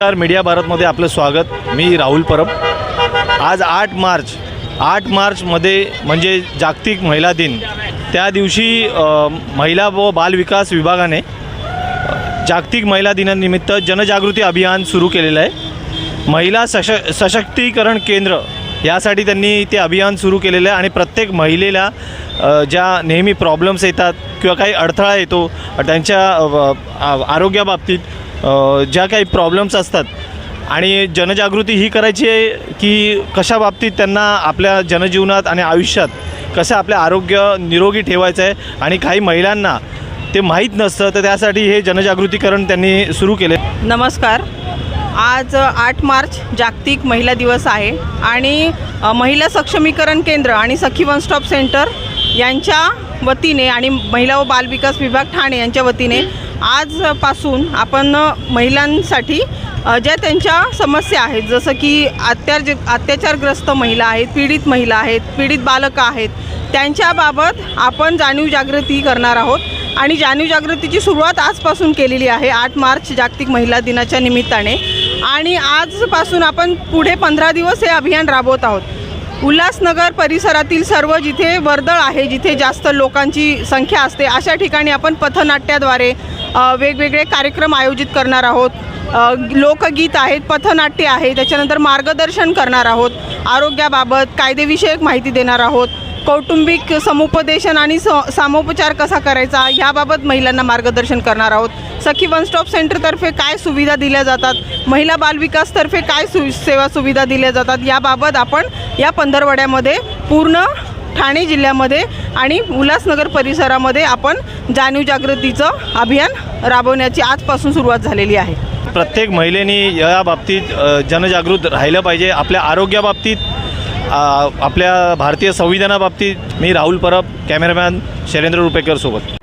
नमस्कार मीडिया भारतमध्ये आपलं स्वागत. मी राहुल परब. आज आठ मार्च आठ मार्चमध्ये म्हणजे जागतिक महिला दिन. त्या दिवशी महिला व बालविकास विभागाने जागतिक महिला दिनानिमित्त जनजागृती अभियान सुरू केलेलं आहे. महिला सश सशक्तीकरण केंद्र यासाठी त्यांनी ते अभियान सुरू केलेलं आहे आणि प्रत्येक महिलेला ज्या नेहमी प्रॉब्लेम्स येतात किंवा काही अडथळा येतो त्यांच्या आरोग्याबाबतीत ज्या काही प्रॉब्लेम्स असतात आणि जनजागृती ही करायची आहे की कशा बाबतीत त्यांना आपल्या जनजीवनात आणि आयुष्यात कसं आपलं आरोग्य निरोगी ठेवायचं आहे आणि काही महिलांना ते माहीत नसतं तर त्यासाठी हे जनजागृतीकरण त्यांनी सुरू केले. नमस्कार. आज आठ मार्च जागतिक महिला दिवस आहे आणि महिला सक्षमीकरण केंद्र आणि सखी वन स्टॉप सेंटर यांच्या वतीने आणि महिला व बालविकास विभाग ठाणे यांच्या वतीने आजपासून आपण महिलांसाठी ज्या त्यांच्या समस्या आहेत जसं की अत्यार अत्याचारग्रस्त महिला आहेत पीडित महिला आहेत पीडित बालकं आहेत त्यांच्याबाबत आपण जाणीव जागृती करणार आहोत. आणि जाणीव जागृतीची सुरुवात आजपासून केलेली आहे आठ मार्च जागतिक महिला दिनाच्या निमित्ताने. आणि आजपासून आपण पुढे पंधरा दिवस हे अभियान राबवत आहोत. उल्हासनगर परिसरातील सर्व जिथे वर्दळ आहे जिथे जास्त लोकांची संख्या असते अशा ठिकाणी आपण पथनाट्याद्वारे वेगवेगळे कार्यक्रम आयोजित करणार आहोत. लोकगीत आहेत पथनाट्य आहे त्याच्यानंतर मार्गदर्शन करणार आहोत आरोग्याबाबत कायदेविषयक माहिती देणार आहोत. कौटुंबिक समुपदेशन आणि स सामोपचार कसा करायचा? ह्याबाबत महिलांना मार्गदर्शन करणार आहोत. सखी वन स्टॉप सेंटरतर्फे काय सुविधा दिल्या जातात? महिला बालविकासतर्फे काय सु सेवा सुविधा दिल्या जातात? याबाबत आपण या पंधरवड्यामध्ये पूर्ण ठाणे जिल्ह्यामध्ये आणि उल्हासनगर परिसरामध्ये आपण जाणीव जागृतीचं अभियान राबवण्याची आजपासून सुरुवात झालेली आहे. प्रत्येक महिलेने या बाबतीत जनजागृत राहिलं पाहिजे. आपल्या आरोग्याबाबतीत आपल्या भारतीय संविधानाबाबतीत मी राहुल परब कॅमेरामॅन शैलेंद्र रुपेकर सोबत.